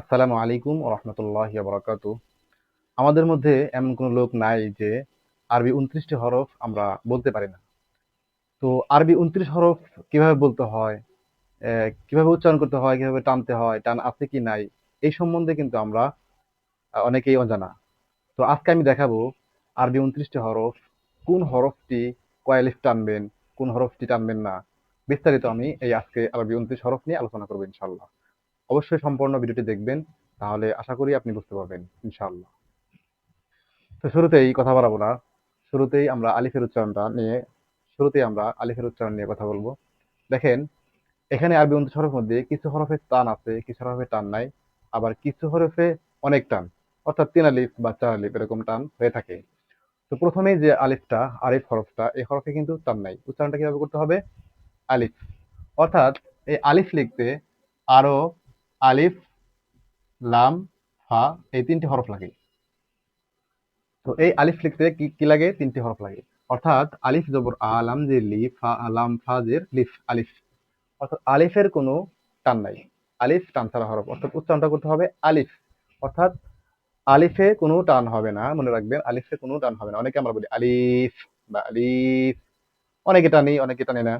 আসসালামু আলাইকুম রহমতুল্লাহ বরাকাতু। আমাদের মধ্যে এমন কোনো লোক নাই যে আরবি উনত্রিশটি হরফ আমরা বলতে পারি না। তো আরবি উনত্রিশ হরফ কীভাবে বলতে হয় কীভাবে উচ্চারণ করতে হয়, কীভাবে টানতে হয়, টান আছে কি নাই, এই সম্বন্ধে কিন্তু আমরা অনেকেই অজানা। তো আজকে আমি দেখাবো আরবি উনত্রিশটি হরফ, কোন হরফটি কয় আলিফ টানবেন, কোন হরফটি টানবেন না। বিস্তারিত আমি এই আজকে আরবি উনত্রিশ হরফ নিয়ে আলোচনা করব ইনশাল্লাহ অবশ্যই সম্পূর্ণ ভিডিওটি দেখবেন, তাহলে আশা করি আপনি বুঝতে পারবেন, ইনশাআল্লাহ। তো শুরুতেই কথা বাড়াবো না। শুরুতেই আমরা আলিফের উচ্চারণটা নিয়ে, শুরুতেই আমরা আলিফের উচ্চারণ নিয়ে কথা বলব। দেখেন, এখানে আরবি উনত্রিশ হরফের মধ্যে কিছু হরফে টান আছে, কিছু হরফে টান নাই, আবার কিছু হরফে অনেক টান, অর্থাৎ তিন আলিফ বা চার আলিফ এরকম টান হয়ে থাকে। তো প্রথমেই যে আলিফটা, আলিফ হরফটা, এই হরফে কিন্তু টান নাই। উচ্চারণটা কীভাবে করতে হবে? আলিফ। অর্থাৎ এই আলিফ লিখতে আরও আলিফ, লাম, ফা, এই তিনটি হরফ লাগে। তো এই আলিফ লিখতে কি কি লাগে? তিনটি হরফ লাগে। অর্থাৎ আলিফ জবর আলাম যে লিফ ফা আলাম ফা জের লিফ, আলিফ। অর্থাৎ আলিফের কোনো টান নাই। আলিফ টান ছাড়া হরফ। অর্থাৎ উচ্চারণটা করতে হবে আলিফ। অর্থাৎ আলিফে কোনো টান হবে না, মনে রাখবেন, আলিফে কোনো টান হবে না। অনেকে আমরা বলি আলিফ বা আলিফ। অনেকে টানি অনেকে টানি না।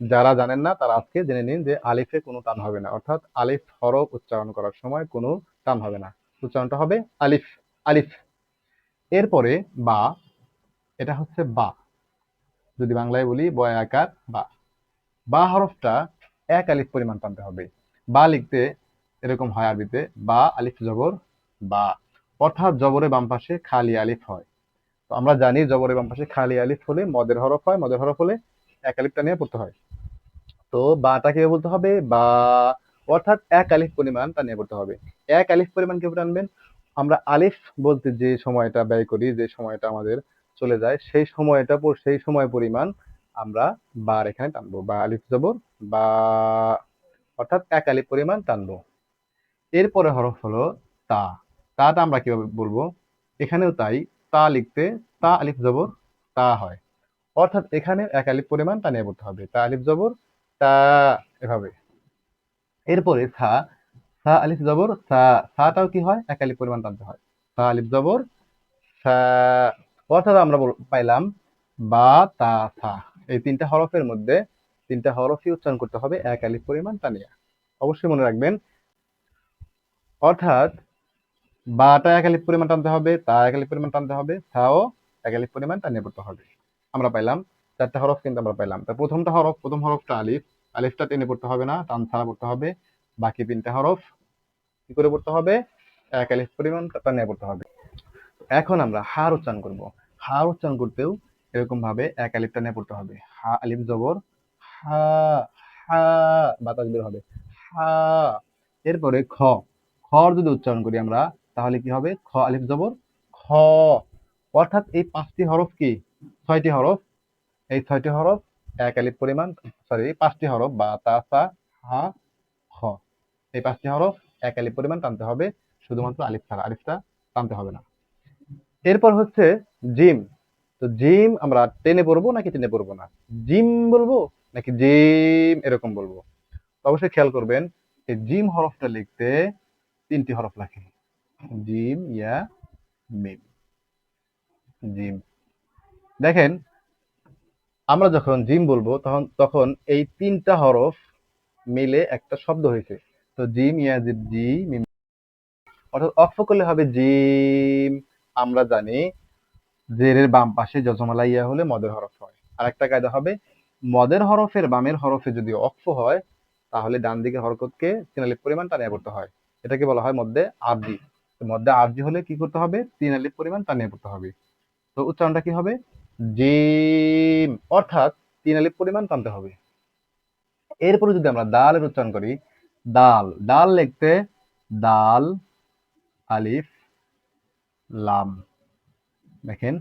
যারা জানেন না, তারা আজকে জেনে নিন যে আলিফে কোনো টান হবে না। অর্থাৎ আলিফ হরফ উচ্চারণ করার সময় কোনো টান হবে না। উচ্চারণটা হবে আলিফ আলিফ। এরপরে বা, এটা হচ্ছে বা। যদি বাংলায় বলি, বয় আকার, বা। বা হরফটা এক আলিফ পরিমাণ টানতে হবে। বা লিখতে এরকম হয় আরবিতে, বা আলিফ জবর, বা। অর্থাৎ জবরে বাম পাশে খালি আলিফ হয়। তো আমরা জানি জবরে বাম পাশে খালি আলিফ হলে মদের হরফ হয়, মদের হরফ হলে এক আলিফটা নিয়ে পড়তে হয়। তো বাটা কীভাবে বলতে হবে? বা অর্থাৎ এক আলিফ পরিমাণ তা নিয়ে পড়তে হবে। এক আলিফ পরিমাণ কীভাবে আনবেন আমরা আলিফ বলতে যে সময়টা ব্যয় করি, যে সময়টা আমাদের চলে যায়, সেই সময়টা সেই সময় পরিমাণ আমরা বার এখানে টানবো। বা আলিফ জবর, বা অর্থাৎ এক আলিফ পরিমাণ টানবো। এরপরে হরফ হলো তা। তাটা আমরা কীভাবে বলব? এখানেও তাই, তা লিখতে তা আলিফ জবর তা হয়। অর্থাৎ এখানে এক আলিফ পরিমাণ তা নিয়ে পড়তে হবে। তা আলিফ জবর তা এভাবে। এরপরে সা সা আলিফ জবর সা সাটাও কি হয়? এক আলিফ পরিমাণ টানতে হয়। সা আলিফ জবর সা অর্থাৎ আমরা পাইলাম বা, তা সা এই তিনটা হরফের মধ্যে তিনটা হরফই উচ্চারণ করতে হবে এক আলিফ পরিমাণ টানিয়া। অবশ্যই মনে রাখবেন। অর্থাৎ বাটা এক আলিফ পরিমাণ টানতে হবে, তা এক আলিফ পরিমাণ টানতে হবে সাও এক আলিফ পরিমাণ টানিয়ে পড়তে হবে। আমরা পাইলাম চারটা হরফ কিন্তু আমরা পাইলাম তা প্রথমটা হরফ, প্রথম হরফটা আলিফ। আলিফটা টেনে পড়তে হবে না, টান ছাড়া পড়তে হবে। বাকি তিনটা হরফ কি করে পড়তে হবে? এক আলিফ পরিমাণ টানিয়ে পড়তে হবে। এখন আমরা হার উচ্চারণ করব। হার উচ্চারণ করতেও এরকম ভাবে এক আলিফ টানিয়ে পড়তে হবে। হা, আলিফ জবর, হা হা, বাতাস বের হবে। হা, এরপরে খ। খর যদি উচ্চারণ করি আমরা, তাহলে কি হবে? খ, আলিফ জবর, খ। অর্থাৎ এই পাঁচটি হরফ কি? ছয়টি হরফ। এই ছয়টি হরফ এক আলিফ পরিমাণ সরি পাঁচটি হরফ, বা, তা সা হা, খ। এই পাঁচটি হরফ এক আলিফ পরিমাণ টানতে হবে, শুধুমাত্র আলিফ ছাড়া, আলিফটা টানতে হবে না। এরপর হচ্ছে জিম। তো জিম আমরা টেনে পড়ব নাকি টেনে পড়ব না? জিম বলব নাকি জিম এরকম বলব? অবশ্যই খেয়াল করবেন, এই জিম হরফটা লিখতে তিনটি হরফ লাগে। জিম, ইয়া, মিম। জিম। দেখেন আমরা যখন জিম বলব, তখন তখন এই তিনটা হরফ মিলে একটা শব্দ হয়েছে। তো জিম ইয়া জিব জি, মিম। অর্থাৎ অক্ষ করলে হবে জিম। আমরা জানি জেরের বাম পাশে যজমালা ইয়া হলে মদের হরফ হয়। আর একটা কায়দা হবে, মদের হরফের বামের হরফে যদি অক্ষ হয়, তাহলে ডান দিকে হরকতকে তিন পরিমাণ টানিয়ে পড়তে হয়। এটাকে বলা হয় মধ্যে আরজি। মধ্যে আরজি হলে কি করতে হবে? তিন পরিমাণ টানিয়ে পড়তে হবে। তো উচ্চারণটা কি হবে? জিম অর্থাৎ তিন আলিফ পরিমাণ টানতে হবে। এরপরে যদি আমরা দালের উচ্চারণ করি দাল ডাল লিখতে দাল আলিফ, লাম। দেখেন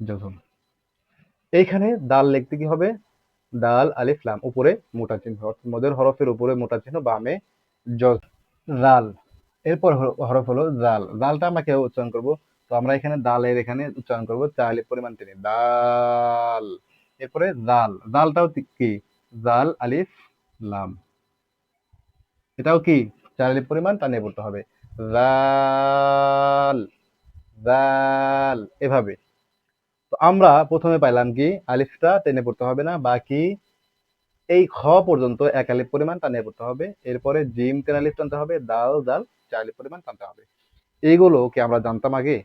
যখন এইখানে দাল লিখতে কি হবে? দাল আলিফ, লাম, উপরে মোটা চিহ্ন, অর্থাৎ মদের হরফের উপরে মোটা চিহ্ন, বামে জজ জাল এরপর হরফ হলো জাল জালটা আমরা কেউ উচ্চারণ করব? তো আমরা এখানে দালের এখানে উচ্চারণ করব আলিফ পরিমাণ টেনে। দাল এরপরে জাল। জালটাও কি? জাল, আলিফ, লাম। এটাও কি? আলিফ পরিমাণ টানিয়ে পড়তে হবে। জাল। জাল। এভাবে। তো আমরা প্রথমে পাইলাম কি? আলিফটা টেনে পড়তে হবে না। বাকি এই খ পর্যন্ত এক আলিফ পরিমাণ টানিয়ে পড়তে হবে। এরপরে জিম তেন আলিফ টানতে হবে। দাল দাল চার আলিফ পরিমাণ টানতে হবে। এইগুলো কি আমরা জানতাম আগে।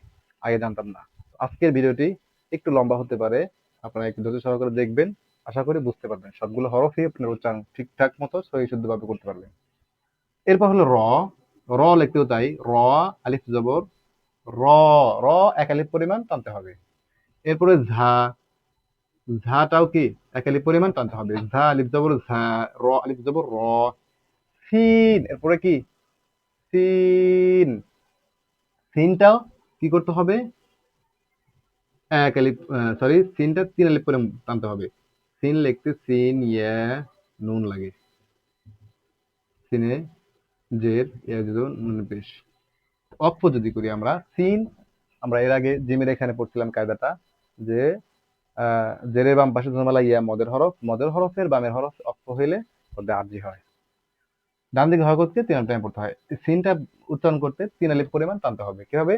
আগে জানতাম না। আজকের ভিডিওটি একটু লম্বা হতে পারে, আপনারা একটু ধৈর্য সহকারে দেখবেন। আশা করি বুঝতে পারবেন। সবগুলো হরফই আপনার উচ্চারণ ঠিকঠাক মতো, সহি শুদ্ধভাবে করতে পারবেন। এরপর হলো র। র লিখতেও তাই। র, আলিফ জবর। র র, এক আলিফ পরিমাণ টানতে হবে। এরপরে ঝা। ঝাটাও কি? এক আলিফ পরিমাণ টানতে হবে। ঝা, আলিফ জবর, ঝা, র, আলিফ জবর, র। সিন। এরপরে কি? সিন। সিনটাও কি করতে হবে? এক সরি সিনটা তিন আলিফ করে টানতে হবে। সিন লিখতে সিন ইয়া, নুন লাগে। সিনে জের ইয়া নুন অক্ষ যদি করি আমরা সিন আমরা এর আগে জিমের এখানে পড়ছিলাম কায়দাটা, যে জেরের বাম পাশে ধর্মালা, ইয়া, মদের হরফ। মদের হরফের বামের হরফ অক্ষ হইলে ওদের আরজি হয়। ডান দিকে করতে তিন টাইম পড়তে হয়। সিনটা উচ্চারণ করতে তিন আলিফ পরিমাণ টানতে হবে। কীভাবে?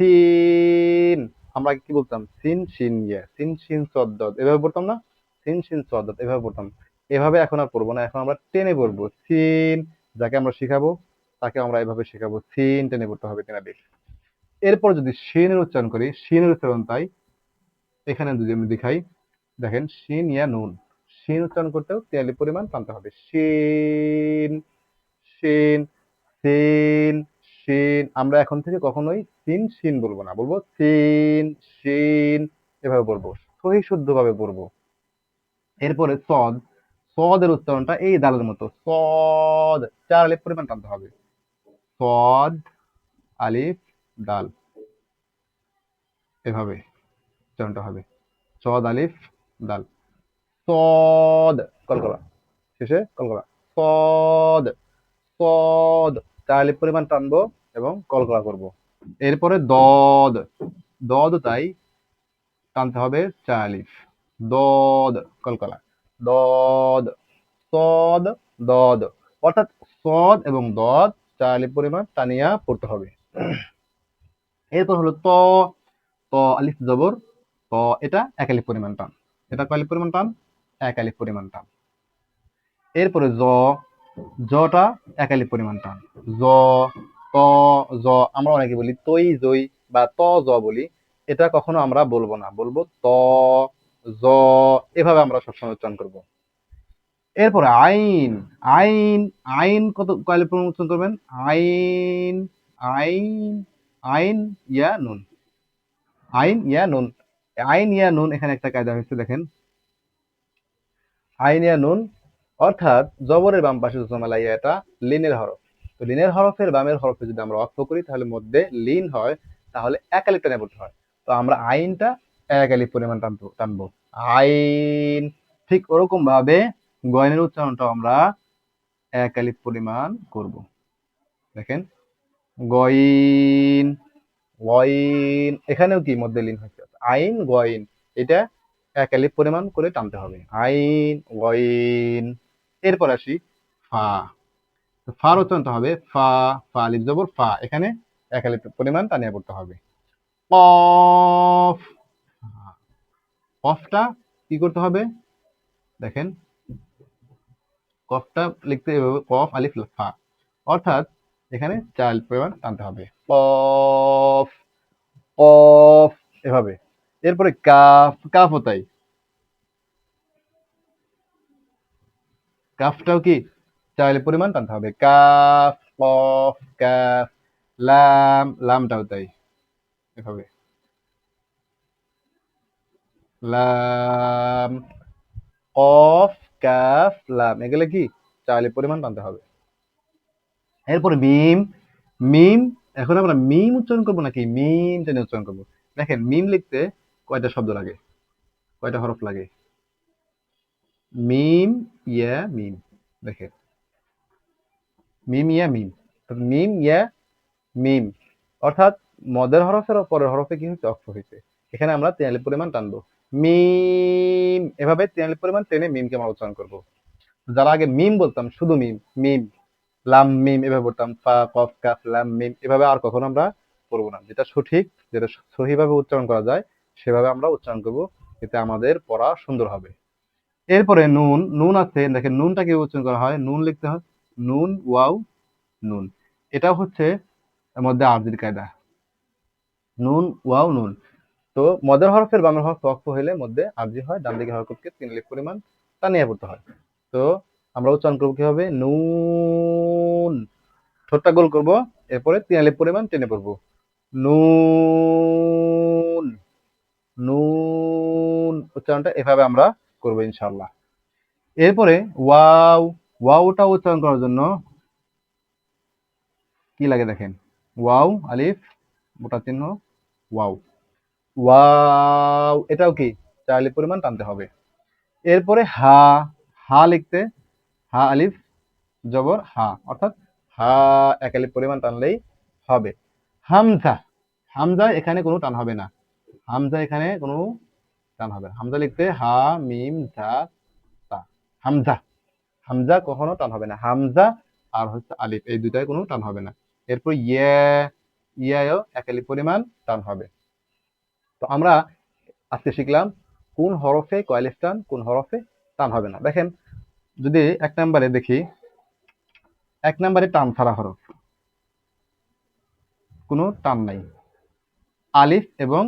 সিন। আমরা কি বলতাম? সিন সিন, ইয়া। সিন সিন সদ্দত এভাবে পড়তাম না? সিন সিন সদ্দত এভাবে পড়তাম। এভাবে এখন আর পড়ব না। এখন আমরা টেনে পড়ব। সিন, যাকে আমরা শিখাবো, তাকে আমরা এভাবে শেখাবো। সিন, টেনে পড়তে হবে তিন আলিফ এরপর যদি শিনের উচ্চারণ করি শিনের উচ্চারণ তাই। এখানে যদি আমি দেখাই, দেখেন শিন ইয়া, নুন। শিন উচ্চারণ করতেও আলিফ পরিমাণ টানতে হবে। শিন শিন সিন শিন আমরা এখন থেকে কখনোই সিন শিন বলব না। বলব সিন শিন এভাবে বলব সহি শুদ্ধভাবে পড়ব। এরপরে সদ। সদের উচ্চারণটা এই দালের মতো। সদ। চার আলিফ পরিমাণ টানতে হবে। সদ, আলিফ, দাল। এভাবে উচ্চারণটা হবে। সদ, আলিফ, দাল। সদ। কলকলা। শেষে কলকলা। সদ। সদ। চার আলিফ পরিমাণ টানবো। এবং কলকলা করব। এরপরে দদ। দদ তাই টানতে হবে চার আলিফ। দদ কলকলা দদ, সদ, দদ। অর্থাৎ সদ এবং দদ চার আলিফ পরিমাণ টানিয়া পড়তে হবে। এরপর হলো ত। ত আলিফ জবর। ত, এটা এক আলিফ পরিমাণ টান। এটা কয় আলিফ পরিমাণ টান? এক আলিফ পরিমাণ টান। এরপরে জ। জটা এক আলিফ পরিমাণ টান। জ ত, জ, আমরা অনেকে বলি তৈ জই বা ত, জ বলি। এটা কখনো আমরা বলব না। বলব ত, জ, এভাবে আমরা সবসময় উচ্চারণ করব। এরপরে আইন। আইন আইন কত কয় আলিফ উচ্চারণ করবেন? আইন আইন আইন, ইয়া, নুন। আইন, ইয়া, নুন। আইন, ইয়া, নুন, এখানে একটা কায়দা হয়েছে, দেখেন। আইন, ইয়া, নুন, অর্থাৎ জবরের বাম পাশে জমালা ইয়া এটা, লিনের হরফ। তো লিনের হরফের বামের হরফে যদি আমরা অর্থ করি, তাহলে মধ্যে লিন হয়, তাহলে এক আলিফ টানে পড়তে হয়। তো আমরা আইনটা এক আলিফ পরিমাণ টানবো টানবো। আইন, ঠিক ওরকম ভাবে গয়নের উচ্চারণটাও আমরা এক আলিফ পরিমাণ করব। দেখেন গইন গইন এখানেও কি মধ্যে লিন হচ্ছে আইন গইন এটা এক আলিফ পরিমাণ করে টানতে হবে। আইন গইন এরপর আসি ফা। ফার উচ্চারণটা হবে ফা ফা আলিফ জবর ফা। এখানে এক আলিফ পরিমাণ টানিয়ে পড়তে হবে। কফ কফটা কি করতে হবে? দেখেন। কফটা লিখতে এভাবে কফ, আলিফ ফা। অর্থাৎ এখানে আলিফ পরিমাণ টানতে হবে। কফ কফ এভাবে। এরপরে কাফ। কাফও তাই। কাফটাও কি? চাইলে পরিমাণ টানতে হবে কাফ কফ কাফ লাম লামটাও তাই এভাবে লাম কফ কাফ লাম এগুলো কি চাইলে পরিমাণ টানতে হবে এরপরে মিম মিম এখন আমরা মিম উচ্চারণ করব নাকি মিম টেনে উচ্চারণ করব দেখেন মিম লিখতে কয়টা শব্দ লাগে কয়টা হরফ লাগে মিম ইয়া মিম দেখেন মিম ইয়া মিম। মিম ইয়া মিম। অর্থাৎ মদের হরফের পরের হরফে কি হচ্ছে অক্ষ হয়েছে। এখানে আমরা তেনালি পরিমাণ টানবো। মিম। এভাবে তেনালি পরিমাণ টেনে মিমকে আমরা উচ্চারণ করব। যারা আগে মিম বলতাম, শুধু মিম মিম, লাম মিম এভাবে পড়তাম ফা, কফ, কাফ, লাম, মিম, এভাবে আর কখনো আমরা পড়ব না। যেটা সঠিক, যেটা সহিভাবে উচ্চারণ করা যায়, সেভাবে আমরা উচ্চারণ করব, এতে আমাদের পড়া সুন্দর হবে। এরপরে নুন নুন আছে, দেখেন নুনটা কি উচ্চারণ করা হয়? নুন লিখতে হয় নুন, ওয়াও, নুন। এটা হচ্ছে মধ্যে আরজির কায়দা। নুন, ওয়াও, নুন। তো মদের হরফের বামের হরফ ওয়াকফ হইলে মধ্যে আরজি হয় ডান দিকে হরফকে তিন লিখ পরিমাণ টানিয়ে পড়তে হয়। তো আমরা উচ্চারণ করব কি হবে নুন। ঠোঁটটা গোল করব, এরপরে তিন আলিফ পরিমাণ টেনে পড়ব। নুন। নুন। উচ্চারণটা এভাবে আমরা করব ইনশাল্লাহ এরপরে ওয়াও ওয়াওটা উচ্চারণ করার জন্য কি লাগে দেখেন? ওয়াও, আলিফ, মোটা চিহ্ন, ওয়াও। ওয়াও, এটাও কি? চার পরিমাণ টানতে হবে। এরপরে হা হা লিখতে, হা, আলিফ, জবর, হা। অর্থাৎ হা এক আলিফ পরিমাণ টানলেই হবে। হামজা হামজা এখানে কোনো টান হবে না। হামজা এখানে কোনো টান হবে হামজা লিখতে হা, মিম জা তা। হামজা। হামজা কখনো টান হবে না। হামজা আর হচ্ছে আলিফ, এই দুটায় কোনো টান হবে না। এরপর ইয়ে ইয়ায়ও এক আলিফ পরিমাণ টান হবে। তো আমরা আজকে শিখলাম কোন হরফে কয়ালিফ টান, কোন হরফে টান হবে না। দেখেন, যদি এক নম্বরে দেখি, এক নম্বরে টান ছাড়া হরফ, কোনো টান নাই। আলিফ এবং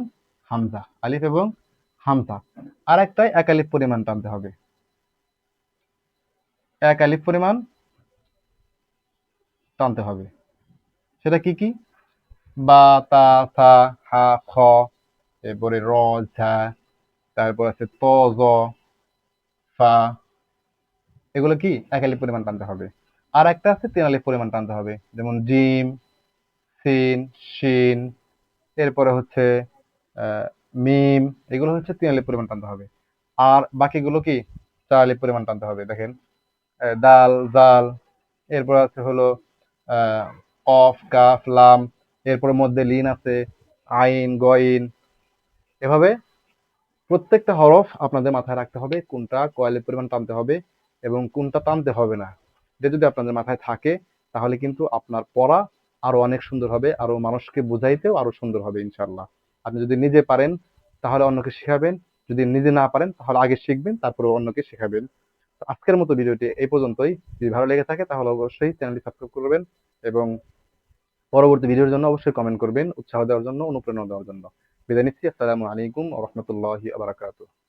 হামজা, আলিফ এবং হামজা আর একটাই এক আলিফ পরিমাণ টানতে হবে। এক আলিফ পরিমাণ টানতে হবে। সেটা কি কি? বা, তা সা হা, খ, এরপরে র, ঝা, তারপর আছে ত, জ, ফা। এগুলো কি? এক আলিফ পরিমাণ টানতে হবে। আর একটা আছে, তিন আলিফ পরিমাণ টানতে হবে। যেমন জিম, সিন, শিন, এরপরে হচ্ছে মিম, এগুলো হচ্ছে তিন আলিফ পরিমাণ টানতে হবে। আর বাকিগুলো কি? চার আলিফ পরিমাণ টানতে হবে। দেখেন দাল, জাল, এরপর আছে হলো কফ, কাফ, লাম এরপর মধ্যে লিন আছে, আইন, গইন। এভাবে প্রত্যেকটা হরফ আপনাদের মাথায় রাখতে হবে, কোনটা কয়েলের পরিমাণ টানতে হবে এবং কোনটা টানতে হবে না। এটা যদি আপনাদের মাথায় থাকে, তাহলে কিন্তু আপনার পড়া আরও অনেক সুন্দর হবে, আরও মানুষকে বুঝাইতেও আরও সুন্দর হবে ইনশাল্লাহ আপনি যদি নিজে পারেন, তাহলে অন্যকে শেখাবেন, যদি নিজে না পারেন, তাহলে আগে শিখবেন তারপরে অন্যকে শেখাবেন। আজকের মতো ভিডিওটি এই পর্যন্তই। যদি ভালো লেগে থাকে, তাহলে অবশ্যই চ্যানেলটি সাবস্ক্রাইব করবেন এবং পরবর্তী ভিডিওর জন্য অবশ্যই কমেন্ট করবেন। উৎসাহ দেওয়ার জন্য, অনুপ্রেরণা দেওয়ার জন্য। বিদায় নিচ্ছি। আসসালামু আলাইকুম রহমতুল্লাহ বারাকাতুহু।